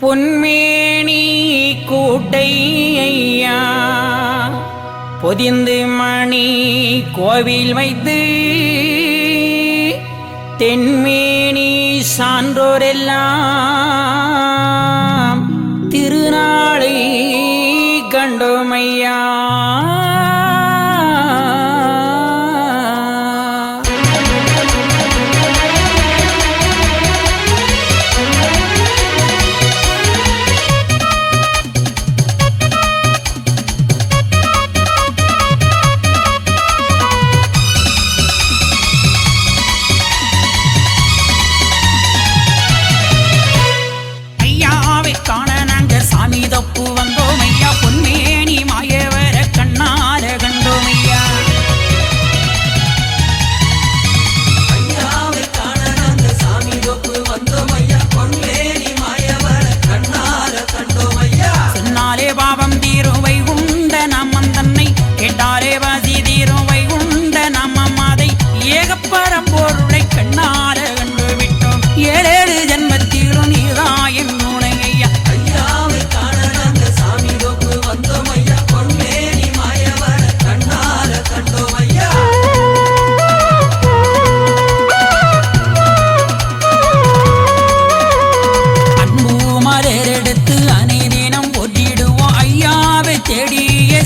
பொன்மேனி கூட்டை ஐயா. பொதிந்து மணி கோவில் வைத்து தென்மேனி சான்றோரெல்லாம் திருநாளை கண்டோமையா செய்த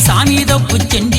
சாமி தப்பு சென்று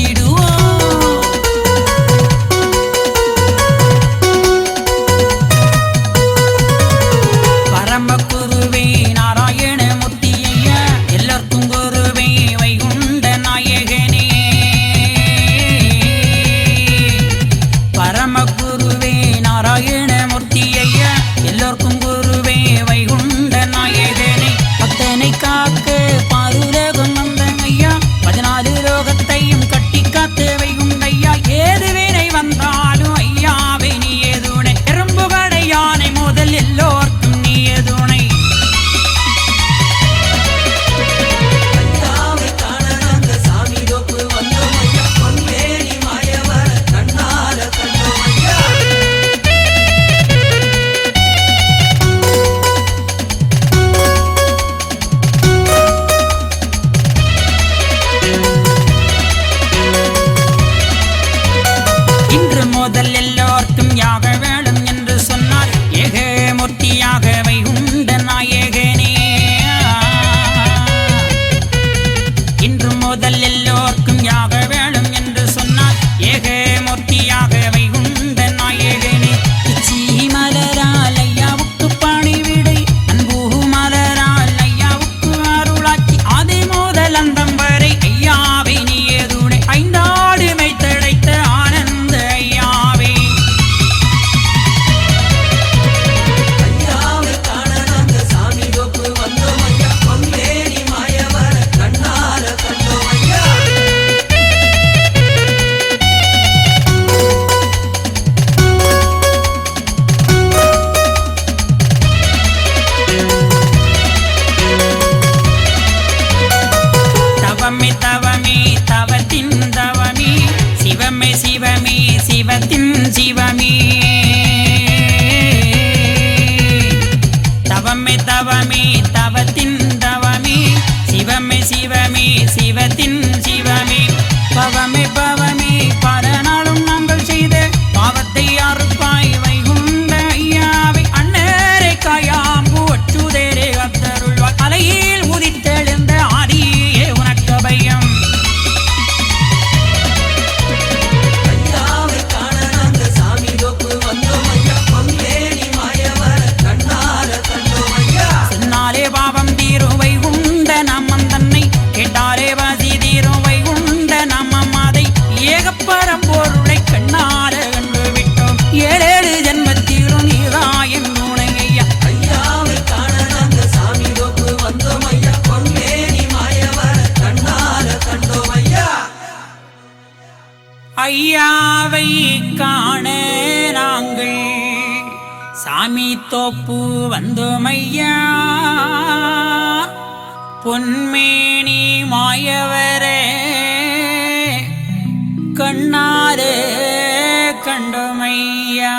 I'm a man. me si va ஐயாவை காண நாங்கள் சாமி தோப்பு வந்தோமையா? பொன்மேனி மாயவரே கண்ணாரே கண்டோமையா?